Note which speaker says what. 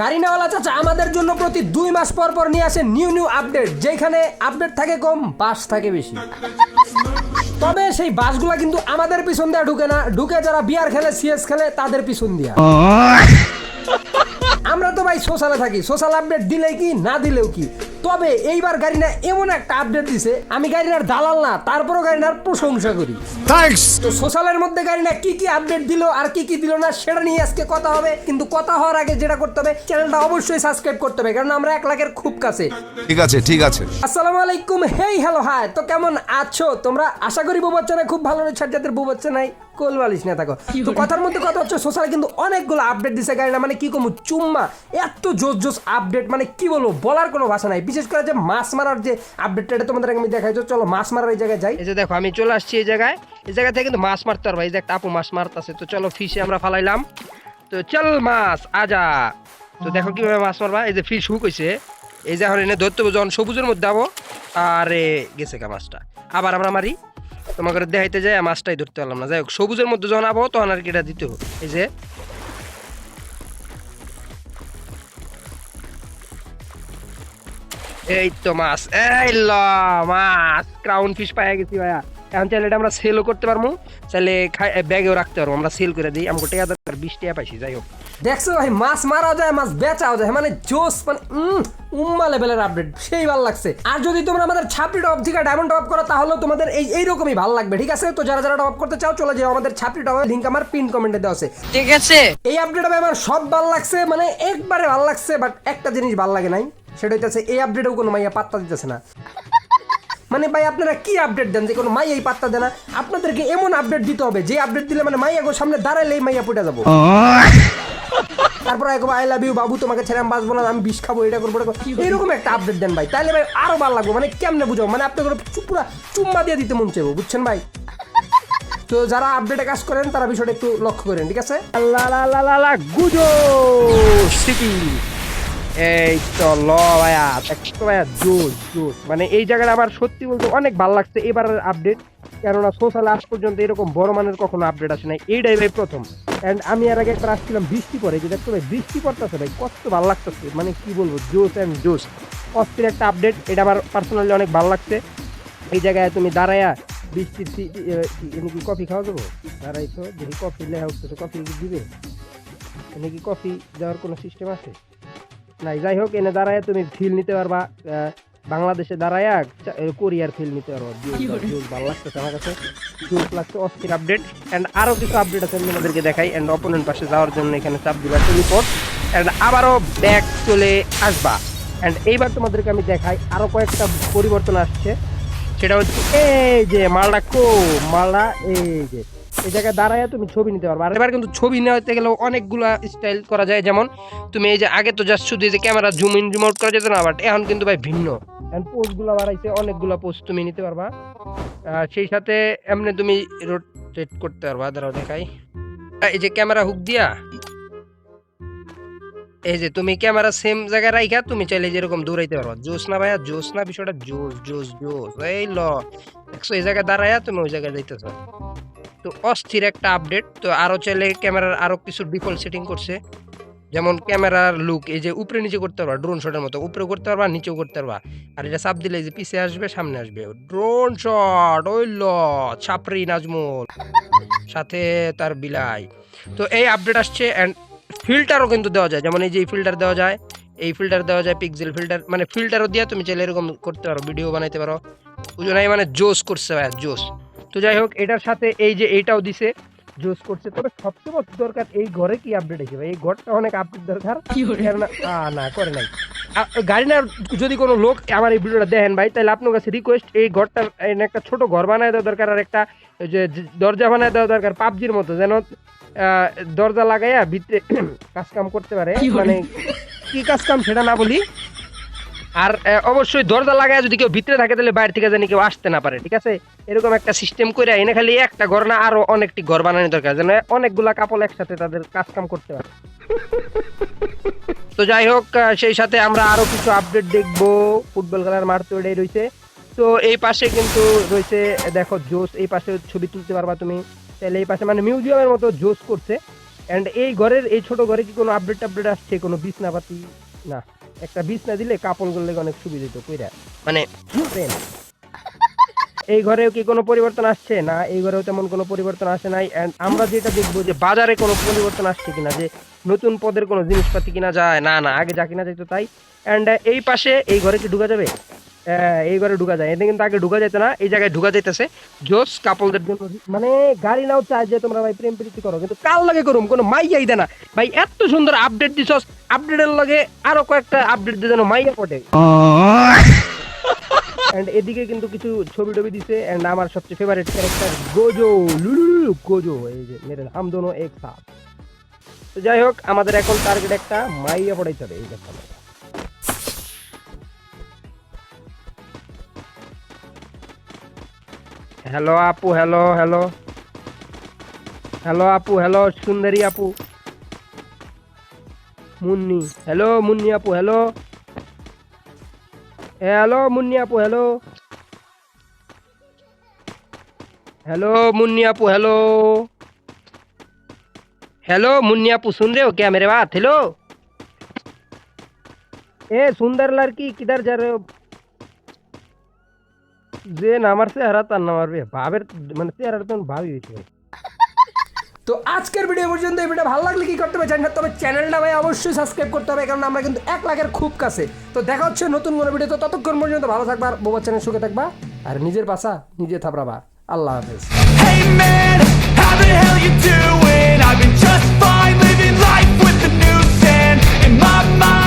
Speaker 1: গাড়ি নেওয়ালা চাচা আমাদের জন্য প্রতি দুই মাস পর পর নিয়ে আসে নিউ নিউ আপডেট যেখানে আপডেট থাকে কম বাস থাকে বেশি। তবে সেই বাসগুলা কিন্তু আমাদের পিছন দিয়ে ঢুকে না। ঢুকে যারা বিয়ার খেলে সিএস খেলে তাদের পিছন দিয়া। আমরা তো ভাই সোশ্যালে থাকি। সোশ্যাল আপডেট দিলে কি না দিলেও কি? তবে এইবার গাড়িনা এমন একটা আপডেট দিছে আমি গাড়িনার দালাল না তারপরও গাড়িনার প্রশংসা করি।
Speaker 2: Thanks.
Speaker 1: তো সোশ্যালের মধ্যে গাড়িনা কি কি আপডেট দিল আর কি কি দিল না সেটা নিয়ে আজকে কথা হবে। কিন্তু কথা হওয়ার আগে যেটা করতে হবে চ্যানেলটা অবশ্যই সাবস্ক্রাইব করতে হবে কারণ আমরা এক লাখের খুব কাছে।
Speaker 2: ঠিক আছে ঠিক আছে।
Speaker 1: আসসালামু আলাইকুম হেই হ্যালো হাই তো কেমন আছো তোমরা? আশা করি বউ বাচ্চা নাই খুব ভালো রয়েছে যাদের বউ বাচ্চা নাই কোল বালিশ না থাকো তো কথার মধ্যে কথা হচ্ছে সোশ্যালে কিন্তু অনেকগুলো আপডেট দিছে গাড়ি না মানে কি কমু চুম্মা এত জোস জোস আপডেট মানে কি বলব বলার কোনো ভাষা নাই। বিশেষ করে যে মাছ মারার যে আপডেটটা এটা তোমাদের আমি দেখাই তো চলো মাছ মারার এই জায়গায় যাই। এই যে দেখো আমি চলে আসছি এই জায়গায়। এই জায়গা থেকে কিন্তু মাছ মারতে পারব। এই যে একটা আপু মাছ মারতেছে তো চলো ফিশে আমরা ফালাইলাম। তো চল মাছ আজা। তো দেখো কীভাবে মাছ মারবা। এই যে ফিশ হুক হইছে। এই যে এখন এনে ধরতে যখন সবুজের মধ্যে আবো আরে গেছে গা মাছটা। আবার আমরা মারি। তোমাকে দেখাইতে যাই, মাছটাই ধরতে পারলাম না। যাই হোক, সবুজের মধ্যে যখন আবো তখন আর কি এটা দিতে হবে। এই যে। এই তো মাছ, এই ল, মাছ ক্রাউন ফিশ পাইয়া গেছি ভাইয়া। এখন চাইলে এটা আমরা সেলও করতে পারব, চাইলে ব্যাগেও রাখতে পারব। আমরা সেল করে দিই, আমাকে টাকা দরকার, বিশ টাকা পাইছি, যাই হোক। দেখছ ভাই মাছ মারাও যায় মাছ বেচাও যায় মানে জোস মানে উম, উম্মা লেভেলের আপডেট সেই ভালো লাগছে। আর যদি তোমরা আমাদের ছাপড়ি টপ থেকে ডায়মন্ড টপ করো তাহলে তোমাদের এই এইরকমই ভালো লাগবে ঠিক আছে? তো যারা যারা টপ করতে চাও চলে যাও আমাদের ছাপড়ি টপ লিঙ্ক আমার পিন কমেন্টে দেওয়া আছে।
Speaker 3: ঠিক আছে।
Speaker 1: এই আপডেট আমার সব ভালো লাগছে মানে একবারে ভালো লাগছে বাট একটা জিনিস ভালো লাগে নাই সেটা হচ্ছে এই আপডেটেও কোনো মাইয়া পাত্তা দিতেছে না। মানে ভাই আপনারা কি আপডেট দেন যে কোনো মাই এই পাত্তা দেয় না? আপনাদেরকে এমন আপডেট দিতে হবে যে আপডেট দিলে মানে মাইয়া গো সামনে দাঁড়ালেই মাইয়া পড়ে যাব। তারপর একবার আই লাভ ইউ বাবু তোমাকে ছেড়ে আমি বাঁচবো না আমি বিষ খাব এটা করব এরকম একটা আপডেট দেন ভাই তাহলে ভাই আরও ভালো লাগবে মানে কেমনে বুঝাবো মানে আপনাকে পুরো চুম্মা দিয়ে দিতে মন চাইব বুঝছেন ভাই তো যারা আপডেটে কাজ করেন তারা বিষয়টা একটু লক্ষ্য করেন ঠিক আছে গুজো সিটি এই তো ল ভাইয়া ভাইয়া জোস জোস মানে এই জায়গাটা আমার সত্যি বলতে অনেক ভালো লাগছে এবারের আপডেট কেননা সোশ্যাল আজ পর্যন্ত এরকম বড় মানের কখনো আপডেট আসে নাই। এইটাই ভাই প্রথম। অ্যান্ড আমি এর আগে একটা আসছিলাম বৃষ্টি পরে যে দেখছ ভাই বৃষ্টি পড়তেছে ভাই কত ভালো লাগতেছে। মানে কি বলব জোস অ্যান্ড জোস অস্থির একটা আপডেট এটা আমার পার্সোনালি অনেক ভালো লাগছে। এই জায়গায় তুমি দাঁড়ায়া বৃষ্টির সি- এ, এনে কি কফি খাওয়া যাব? দাঁড়াই তো দেখি কফি লেখা উঠতেছে কফি দিবে? এনে কি কফি দেওয়ার কোনো সিস্টেম আছে? নাই যাই হোক এনে দাঁড়ায় তুমি ফিল নিতে পারবা বাংলাদেশে দাঁড়ায় কোরিয়ার ফিল নিতে পারবা জোস, ভালো লাগতেছে আমার কাছে। জোস লাগছে অস্থির আপডেট অ্যান্ড আরও কিছু আপডেট আছে আমি তোমাদেরকে দেখাই। অ্যান্ড অপোনেন্ট পাশে যাওয়ার জন্য এখানে চাপ দিবা টেলিপোর্ট অ্যান্ড আবারও ব্যাক চলে আসবা। অ্যান্ড এইবার তোমাদেরকে আমি দেখাই আরও কয়েকটা পরিবর্তন আসছে। সেটা হচ্ছে এই যে মালটা কো মালটা এই যে। এই জায়গায় দাঁড়ায় তুমি ছবি নিতে পারবে। আর এবার কিন্তু ছবি নেওয়াতে গেলেও অনেকগুলা স্টাইল করা যায়। যেমন তুমি এই যে আগে তো জাস্ট শুধু এই যে camera zoom in zoom out করা যেত না বাট এখন কিন্তু ভাই ভিন্ন। পোস্টগুলো বাড়াইছে, অনেকগুলো পোস্ট তুমি নিতে পারবা। সেই সাথে এমনি তুমি রোটেট করতে পারবা দাঁড়াও দেখাই। এই যে ক্যামেরা হুক দিয়া। এই যে তুমি ক্যামেরা সেম জায়গায় রাইখা, তুমি চাইলে যেরকম দৌড়াইতে পারবা। জোস না ভাইয়া জোস না, বিষয়টা জোস জোস জোস এই ল। একশো এই জায়গায় দাঁড়াইয়া তুমি ওই জায়গায় যাইতেছ। তো অস্থির একটা আপডেট তো আরও চাইলে ক্যামেরার আরও কিছু ডিফল্ট সেটিং করছে। যেমন ক্যামেরার লুক এই যে উপরে নিচে করতে পারবা ড্রোন শটের মতো, উপরে করতে পারবা, নিচেও করতে পারবা। আর এটা চাপ দিলে যে পিছে আসবে, সামনে আসবে। ড্রোন শট ওই ল ছাপরি নাজমুল। সাথে তার বিলাই। তো এই আপডেট আসছে অ্যান্ড ফিল্টারও কিন্তু দেওয়া যায়। যেমন এই যে ফিল্টার দেওয়া যায়, এই ফিল্টার দেওয়া যায় পিক্সেল ফিল্টার মানে ফিল্টারও দিয়ে তুমি চাইলে এরকম করতে পারো ভিডিও বানাইতে পারো। বুঝো নাই মানে জোস করছে ভাই জোস তো যাই হোক, এটার সাথে এই যে এইটাও দিছে। জোস করছে। তবে সবচেয়ে বড় দরকার এই ঘরে কি আপডেট ভাই এই ঘরটা অনেক আপডেট দরকার। না করে নাই। গাড়ি না যদি কোনো লোক আমার এই ভিডিওটা দেখেন ভাই তাহলে আপনার কাছে রিকোয়েস্ট এই ঘরটার এনে একটা ছোট ঘর বানায় দেওয়া দরকার আর একটা যে দরজা বানায় দেওয়া দরকার পাবজির মতো যেন আহ, দরজা লাগাইয়া ভিতরে কাজ কাম করতে পারে। মানে কি কাজ কাম সেটা না বলি আর অবশ্যই দরজা লাগায় যদি কেউ ভিতরে থাকে, তাহলে বাইরে থেকে জানি কেউ আসতে না পারে, ঠিক আছে? এরকম একটা সিস্টেম করে এনে খালি একটা ঘর না, আরও অনেকটি ঘর বানানো দরকার, যেন অনেকগুলা কাপড় একসাথে তাদের কাজ কাম করতে পারে। তো যাই হোক সেই সাথে আমরা আরও কিছু আপডেট দেখব। ফুটবল খেলার মাঠ তো এটাই রয়েছে তো এই পাশে কিন্তু রয়েছে দেখো জোস এই পাশে ছবি তুলতে পারবা তুমি। তাহলে এই পাশে মানে মিউজিয়ামের মতো জোস করছে। অ্যান্ড এই ঘরের, এই ছোট ঘরে কি কোনো আপডেট টাপডেট আসছে? কোনো বিছনাপাতি? না। একটা বিছনা দিলে কাপড় করলে অনেক সুবিধা হতো কইরা। মানে এই ঘরেও কি কোনো পরিবর্তন আসছে? না এই ঘরেও তেমন কোনো পরিবর্তন আসে নাই। অ্যান্ড আমরা যেটা দেখব যে বাজারে কোনো পরিবর্তন আসছে কিনা যে নতুন পদের কোনো জিনিসপাতি কিনা যায় না না আগে যা কিনা যেত তাই। অ্যান্ড এই পাশে এই ঘরে কি ঢুকা যাবে? এই ঘরে ঢুকা যায়। এতে কিন্তু আগে ঢুকা যেত না, এই জায়গায় ঢুকা যাইতেছে। জোস কাপলদের জন্য। মানে গাড়ি নাও চাই যে তোমরা ভাই প্রেম প্রীতি করো, কিন্তু কাল লাগে করুম? কোনো মাইয়াই দেয় না। ভাই, এত সুন্দর আপডেট দিছস। আপডেটের লগে আরও কয়েকটা আপডেট দিয়ে যেন মাইয়া পটে। এন্ড এদিকে কিন্তু কিছু ছবি টবি দিছে এন্ড আমার সবচেয়ে favourite character Gojo Lulu Gojo এই যে মেরে হাম দোনো এক সাথ তো যাই হোক আমাদের এখন টার্গেট একটা মাইয়া পড়াইতে হবে এই দেখো हेलो आपू हेलो हेलो हेलो आपू हेलो सुंदरी आपू मुन्नी हेलो मुन्नी आपू हेलो हेलो मुन्नी आपू हेलो हेलो मुन्नी आपू हेलो हेलो मुन्नी आपू सुन रहे हो क्या मेरे बात हेलो ए सुंदर लड़की किधर जा रहे हो যে নামার চেহারা তার নামার বে ভাবের মানে চেহারাটা তো ভাবি হয়েছে তো আজকের ভিডিও পর্যন্ত এই ভিডিও ভালো লাগলে কি করতে হবে জানি না তবে চ্যানেলটা ভাই অবশ্যই সাবস্ক্রাইব করতে হবে কারণ আমরা কিন্তু এক লাখের খুব কাছে তো দেখা হচ্ছে নতুন কোনো ভিডিও তো ততক্ষণ পর্যন্ত ভালো থাকবা আর বোবা চ্যানেল সুখে থাকবা আর নিজের পাশা নিজে থাপড়াবা আল্লাহ হাফেজ
Speaker 2: Hey man, how the hell you doing? I've been just fine living life with the news and in my mind.